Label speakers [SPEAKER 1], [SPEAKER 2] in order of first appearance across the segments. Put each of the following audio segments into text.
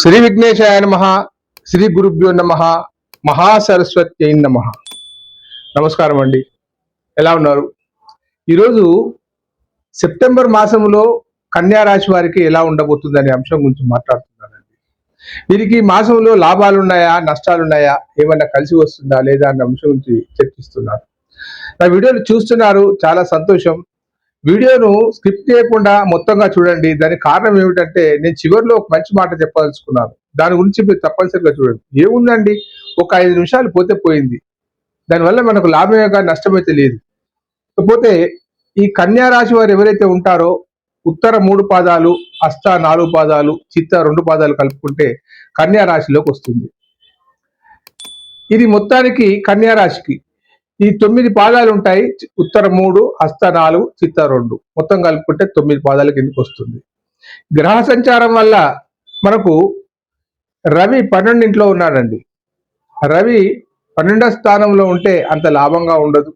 [SPEAKER 1] శ్రీ విఘ్నేశాయ నమ శ్రీ గురుభ్యో నమ మహాసరస్వతి నమ. నమస్కారం అండి. ఎలా ఉన్నారు? ఈరోజు సెప్టెంబర్ మాసంలో కన్యా రాశి వారికి ఎలా ఉండబోతుంది అనే అంశం గురించి మాట్లాడుతున్నానండి. వీరికి మాసంలో లాభాలు ఉన్నాయా నష్టాలు ఉన్నాయా ఏమన్నా కలిసి వస్తుందా లేదా అనే అంశం గురించి చర్చిస్తున్నారు. నా వీడియోలు చూస్తున్నారు చాలా సంతోషం. వీడియోను స్కిప్ చేయకుండా మొత్తంగా చూడండి. దానికి కారణం ఏమిటంటే నేను చివరిలో ఒక మంచి మాట చెప్పదలుచుకున్నాను. దాని గురించి మీరు తప్పనిసరిగా చూడండి. ఏముందండి? ఒక ఐదు నిమిషాలు పోతే పోయింది. దానివల్ల మనకు లాభమే కానీ నష్టమైతే లేదు. కాకపోతే ఈ కన్యా రాశి వారు ఎవరైతే ఉంటారో ఉత్తర మూడు పాదాలు అష్ట నాలుగు పాదాలు చిత్త రెండు పాదాలు కలుపుకుంటే కన్యా రాశిలోకి వస్తుంది. ఇది మొత్తానికి కన్యా రాశికి ఈ తొమ్మిది పాదాలు ఉంటాయి. ఉత్తర మూడు హస్త నాలుగు చిత్త రెండు. మొత్తం కలుపుకుంటే తొమ్మిది పాదాల కిందకి వస్తుంది? గ్రహ సంచారం వల్ల మనకు రవి పన్నెండింట్లో ఉన్నాడండి. రవి పన్నెండో స్థానంలో ఉంటే అంత లాభంగా ఉండదు.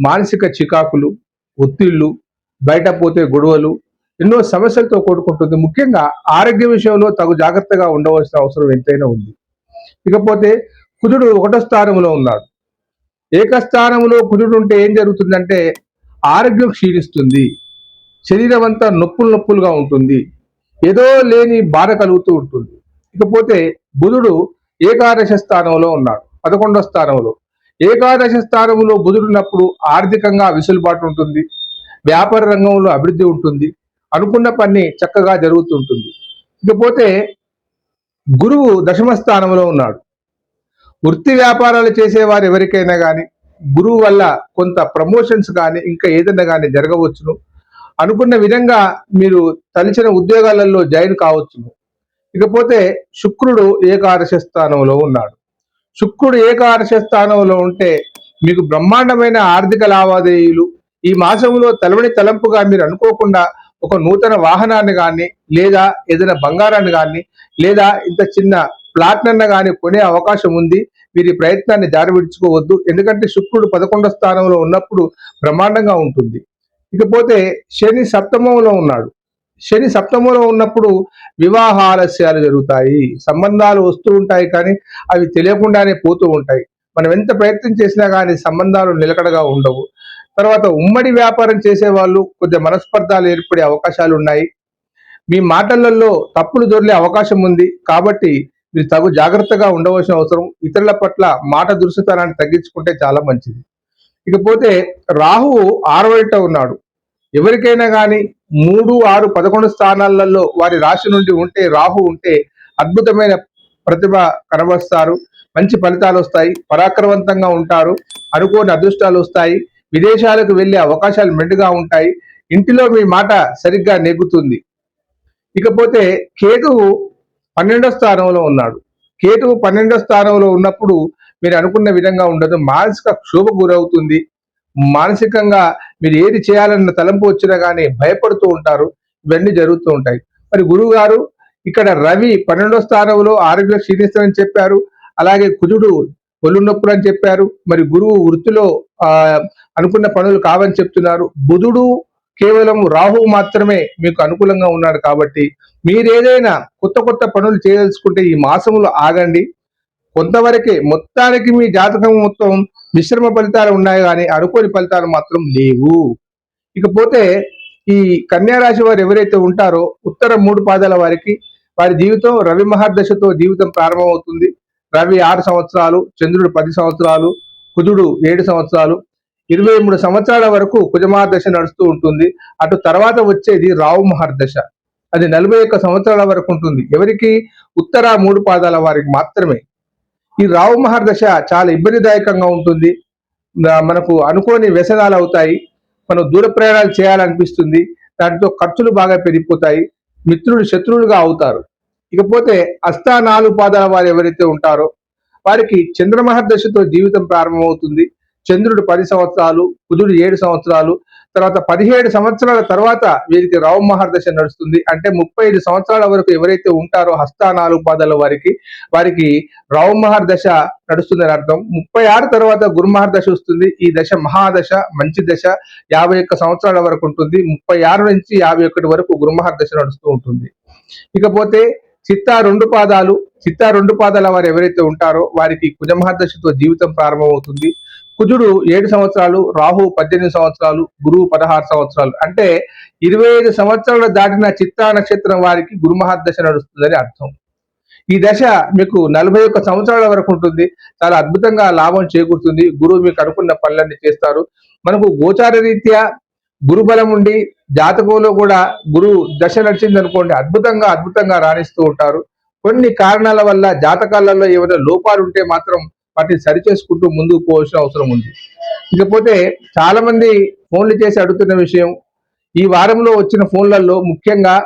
[SPEAKER 1] మానసిక చికాకులు ఒత్తిళ్ళు బయట పోతే గొడవలు ఎన్నో సమస్యలతో కూడుకుంటుంది. ముఖ్యంగా ఆరోగ్య విషయంలో తగు జాగ్రత్తగా ఉండవలసిన అవసరం ఎంతైనా ఉంది. ఇకపోతే కుజుడు ఒకటో స్థానంలో ఉన్నాడు. ఏకస్థానంలో కుజుడు ఉంటే ఏం జరుగుతుందంటే ఆరోగ్యం క్షీణిస్తుంది. శరీరం అంతా నొప్పులు నొప్పులుగా ఉంటుంది. ఏదో లేని బాధ కలుగుతూ ఉంటుంది. ఇకపోతే బుధుడు ఏకాదశ స్థానంలో ఉన్నాడు. పదకొండో స్థానంలో. ఏకాదశ స్థానంలో బుధుడు ఉన్నప్పుడు ఆర్థికంగా విసులుబాటు ఉంటుంది. వ్యాపార రంగంలో అభివృద్ధి ఉంటుంది. అనుకున్న పని చక్కగా జరుగుతుంటుంది ఇకపోతే గురువు దశమ స్థానంలో ఉన్నాడు. వృత్తి వ్యాపారాలు చేసేవారు ఎవరికైనా కానీ గురువు వల్ల కొంత ప్రమోషన్స్ కానీ ఇంకా ఏదైనా కానీ జరగవచ్చును. అనుకున్న విధంగా మీరు తలిచిన ఉద్యోగాలలో జాయిన్ కావచ్చును. ఇకపోతే శుక్రుడు ఏకాదశ స్థానంలో ఉన్నాడు. శుక్రుడు ఏకాదశ స్థానంలో ఉంటే మీకు బ్రహ్మాండమైన ఆర్థిక లావాదేవీలు ఈ మాసంలో తలవని తలంపుగా మీరు అనుకోకుండా ఒక నూతన వాహనాన్ని కానీ లేదా ఏదైనా బంగారాన్ని కానీ లేదా ఇంత చిన్న ప్లాట్నన్న కానీ కొనే అవకాశం ఉంది. వీరి ప్రయత్నాన్ని జారి విడుచుకోవద్దు. ఎందుకంటే శుక్రుడు పదకొండో స్థానంలో ఉన్నప్పుడు బ్రహ్మాండంగా ఉంటుంది. ఇకపోతే శని సప్తమంలో ఉన్నాడు. శని సప్తమంలో ఉన్నప్పుడు వివాహ ఆలస్యాలు జరుగుతాయి. సంబంధాలు వస్తూ ఉంటాయి కానీ అవి తెలియకుండానే పోతూ ఉంటాయి. మనం ఎంత ప్రయత్నం చేసినా కానీ సంబంధాలు నిలకడగా ఉండవు. తర్వాత ఉమ్మడి వ్యాపారం చేసే వాళ్ళు కొద్దిగా మనస్పర్ధాలు ఏర్పడే అవకాశాలు ఉన్నాయి. మీ మాటలలో తప్పులు దొరికే అవకాశం ఉంది. కాబట్టి మీరు తగు జాగ్రత్తగా ఉండవలసిన అవసరం. ఇతరుల పట్ల మాట దురుసుతనాన్ని తగ్గించుకుంటే చాలా మంచిది. ఇకపోతే రాహువు ఆరవైట ఉన్నాడు. ఎవరికైనా కానీ మూడు ఆరు పదకొండు స్థానాలలో వారి రాశి నుండి ఉంటే రాహు ఉంటే అద్భుతమైన ప్రతిభ కనబరుస్తారు. మంచి ఫలితాలు వస్తాయి. పరాక్రమవంతంగా ఉంటారు. అనుకోని అదృష్టాలు వస్తాయి. విదేశాలకు వెళ్ళే అవకాశాలు మెండుగా ఉంటాయి. ఇంటిలో మీ మాట సరిగ్గా నెగ్గుతుంది. ఇకపోతే కేతువు పన్నెండో స్థానంలో ఉన్నాడు. కేతువు పన్నెండో స్థానంలో ఉన్నప్పుడు మీరు అనుకున్న విధంగా ఉండదు. మానసిక క్షోభ గురవుతుంది. మానసికంగా మీరు ఏది చేయాలన్న తలంపు వచ్చినా కానీ భయపడుతూ ఉంటారు. ఇవన్నీ జరుగుతూ ఉంటాయి. మరి గురువు గారు ఇక్కడ రవి పన్నెండో స్థానంలో ఆరోగ్యం క్షీణిస్తారని చెప్పారు. అలాగే కుజుడు ఒళ్ళు నొప్పులు అని చెప్పారు. మరి గురువు వృత్తిలో ఆ అనుకున్న పనులు కావని చెప్తున్నారు. బుధుడు కేవలం రాహు మాత్రమే మీకు అనుకూలంగా ఉన్నాడు కాబట్టి మీరు ఏదైనా కొత్త కొత్త పనులు చేయదలుచుకుంటే ఈ మాసములు ఆగండి. కొంతవరకే మొత్తానికి మీ జాతకం మొత్తం మిశ్రమ ఫలితాలు ఉన్నాయి కానీ అనుకోని ఫలితాలు మాత్రం లేవు. ఇకపోతే ఈ కన్యారాశి వారు ఎవరైతే ఉంటారో ఉత్తర మూడు పాదాల వారికి వారి జీవితం రవి మహర్దశతో జీవితం ప్రారంభమవుతుంది. రవి ఆరు సంవత్సరాలు చంద్రుడు పది సంవత్సరాలు కుజుడు ఏడు సంవత్సరాలు ఇరవై మూడు సంవత్సరాల వరకు కుజమహర్దశ నడుస్తూ ఉంటుంది. అటు తర్వాత వచ్చేది రావు మహర్దశ అది నలభై ఒక్క సంవత్సరాల వరకు ఉంటుంది. ఎవరికి? ఉత్తర మూడు పాదాల వారికి మాత్రమే. ఈ రావు మహర్దశ చాలా ఇబ్బందిదాయకంగా ఉంటుంది. మనకు అనుకోని వ్యసనాలు అవుతాయి. మనం దూర ప్రయాణాలు చేయాలనిపిస్తుంది. దాంతో ఖర్చులు బాగా పెరిగిపోతాయి. మిత్రులు శత్రువులుగా అవుతారు. ఇకపోతే అస్తా నాలుగు పాదాల వారు ఎవరైతే ఉంటారో వారికి చంద్రమహర్దశతో జీవితం ప్రారంభమవుతుంది. చంద్రుడు పది సంవత్సరాలు కుజుడు ఏడు సంవత్సరాలు తర్వాత పదిహేడు సంవత్సరాల తర్వాత వీరికి రావు మహర్దశ నడుస్తుంది. అంటే ముప్పై ఐదు సంవత్సరాల వరకు ఎవరైతే ఉంటారో హస్త నాలుగు పాదాల వారికి వారికి రావు మహర్దశ నడుస్తుందని అర్థం. ముప్పై ఆరు తర్వాత గురు మహర్దశ వస్తుంది. ఈ దశ మహాదశ మంచి దశ యాభై ఒక్క సంవత్సరాల వరకు ఉంటుంది. ముప్పై ఆరు నుంచి యాభై ఒకటి వరకు గురు మహర్దశ నడుస్తూ ఉంటుంది. ఇకపోతే చిత్తా రెండు పాదాలు చిత్తా రెండు పాదాల వారు ఎవరైతే ఉంటారో వారికి కుజమహర్దశతో జీవితం ప్రారంభమవుతుంది. కుజుడు ఏడు సంవత్సరాలు రాహు పద్దెనిమిది సంవత్సరాలు గురువు పదహారు సంవత్సరాలు. అంటే ఇరవై ఐదు సంవత్సరాలు దాటిన చిత్తా నక్షత్రం వారికి గురుమహాదశ నడుస్తుందని అర్థం. ఈ దశ మీకు నలభై ఒక్క సంవత్సరాల వరకు ఉంటుంది. చాలా అద్భుతంగా లాభం చేకూరుతుంది. గురువు మీకు అనుకున్న పనులన్నీ చేస్తారు. మనకు గోచార రీత్యా గురుబలం ఉండి జాతకంలో కూడా గురువు దశ నడిచింది అనుకోండి అద్భుతంగా అద్భుతంగా రాణిస్తూ ఉంటారు. కొన్ని కారణాల వల్ల జాతకాలలో ఏమైనా లోపాలు ఉంటే మాత్రం వాటిని సరిచేసుకుంటూ ముందుకు పోవాల్సిన అవసరం ఉంది. ఇకపోతే చాలా మంది ఫోన్లు చేసి అడుగుతున్న విషయం ఈ వారంలో వచ్చిన ఫోన్లలో ముఖ్యంగా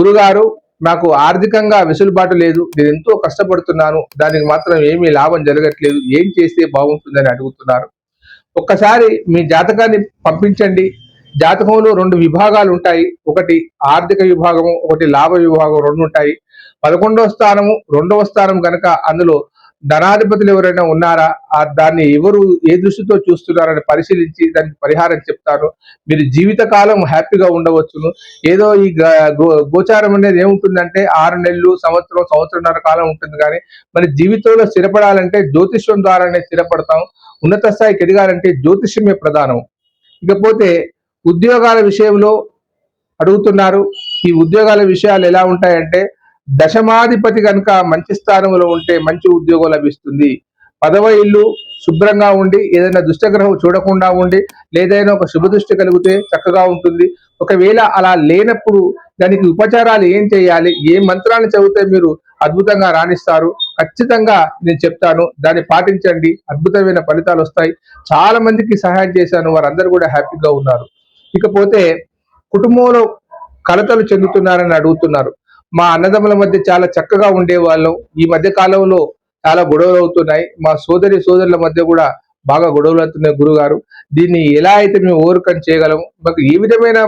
[SPEAKER 1] గురుగారు నాకు ఆర్థికంగా వెసులుబాటు లేదు నేను ఎంతో కష్టపడుతున్నాను దానికి మాత్రం ఏమీ లాభం జరగట్లేదు ఏం చేస్తే బాగుంటుందని అడుగుతున్నారు. ఒక్కసారి మీ జాతకాన్ని పంపించండి. జాతకంలో రెండు విభాగాలు ఉంటాయి. ఒకటి ఆర్థిక విభాగము ఒకటి లాభ విభాగం రెండు ఉంటాయి. పదకొండవ స్థానము రెండవ స్థానం కనుక అందులో ధనాధిపతులు ఎవరైనా ఉన్నారా? ఆ దాన్ని ఎవరు ఏ దృష్టితో చూస్తున్నారని పరిశీలించి దానికి పరిహారం చెప్తారు మీరు జీవితకాలం హ్యాపీగా ఉండవచ్చును. ఏదో ఈ గ- గో- గోచారం అనేది ఏముంటుందంటే ఆరు నెలలు సంవత్సరం సంవత్సరంన్నర కాలం ఉంటుంది కానీ మరి జీవితంలో స్థిరపడాలంటే జ్యోతిష్యం ద్వారానే స్థిరపడతాం. ఉన్నత స్థాయికి ఎదగాలంటే జ్యోతిష్యమే ప్రధానం. ఇకపోతే ఉద్యోగాల విషయంలో అడుగుతున్నారు. ఈ ఉద్యోగాల విషయాలు ఎలా ఉంటాయంటే దశమాధిపతి కనుక మంచి స్థానంలో ఉంటే మంచి ఉద్యోగం లభిస్తుంది. పదవ ఇల్లు శుభ్రంగా ఉండి ఏదైనా దుష్టగ్రహం చూడకుండా ఉండి లేదైనా ఒక శుభ దృష్టి కలిగితే చక్కగా ఉంటుంది. ఒకవేళ అలా లేనప్పుడు దానికి ఉపచారాలు ఏం చేయాలి? ఏ మంత్రాన్ని చదివితే మీరు అద్భుతంగా రాణిస్తారు? ఖచ్చితంగా నేను చెప్తాను దాన్ని పాటించండి. అద్భుతమైన ఫలితాలు వస్తాయి. చాలా మందికి సహాయం చేశాను వారందరూ కూడా హ్యాపీగా ఉన్నారు. ఇకపోతే కుటుంబంలో కలతలు చెందుతున్నారని అడుగుతున్నారు. మా అన్నదమ్ముల మధ్య చాలా చక్కగా ఉండేవాళ్ళం. ఈ మధ్య కాలంలో చాలా గొడవలు అవుతున్నాయి. మా సోదరి సోదరుల మధ్య కూడా బాగా గొడవలు అవుతున్నాయి గురుగారు. దీన్ని ఎలా అయితే మేము ఓవర్కమ్ చేయగలం? మాకు ఏ విధమైన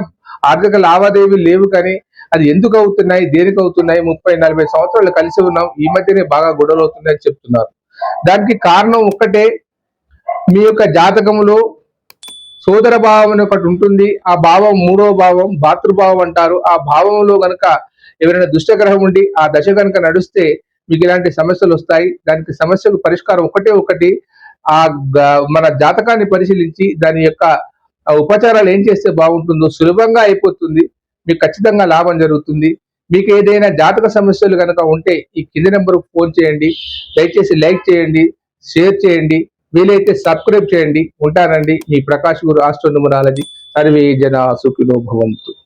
[SPEAKER 1] ఆర్థిక లావాదేవీలు లేవు కానీ అది ఎందుకు అవుతున్నాయి? దేనికి అవుతున్నాయి? ముప్పై నలభై సంవత్సరాలు కలిసి ఉన్నాం. ఈ మధ్యనే బాగా గొడవలు అవుతున్నాయని చెప్తున్నారు. దానికి కారణం ఒక్కటే మీ యొక్క జాతకములో సోదర భావం అని ఒకటి ఉంటుంది. ఆ భావం మూడో భావం భాతృభావం అంటారు. ఆ భావంలో గనక ఎవరైనా దుష్టగ్రహం ఉండి ఆ దశ కనుక నడిస్తే మీకు ఇలాంటి సమస్యలు వస్తాయి. దానికి సమస్యకు పరిష్కారం ఒకటే ఒకటి. ఆ గ- మన జాతకాన్ని పరిశీలించి దాని యొక్క ఉపచారాలు ఏం చేస్తే బాగుంటుందో సులభంగా అయిపోతుంది. మీకు ఖచ్చితంగా లాభం జరుగుతుంది. మీకు ఏదైనా జాతక సమస్యలు కనుక ఉంటే ఈ కింది నెంబర్కు ఫోన్ చేయండి. దయచేసి లైక్ చేయండి షేర్ చేయండి. వీలైతే సబ్స్క్రైబ్ చేయండి. ఉంటానండి మీ ప్రకాష్ గురు ఆస్ట్రోనుమరాలజీ. సర్వే జన సుఖినో భవంతు.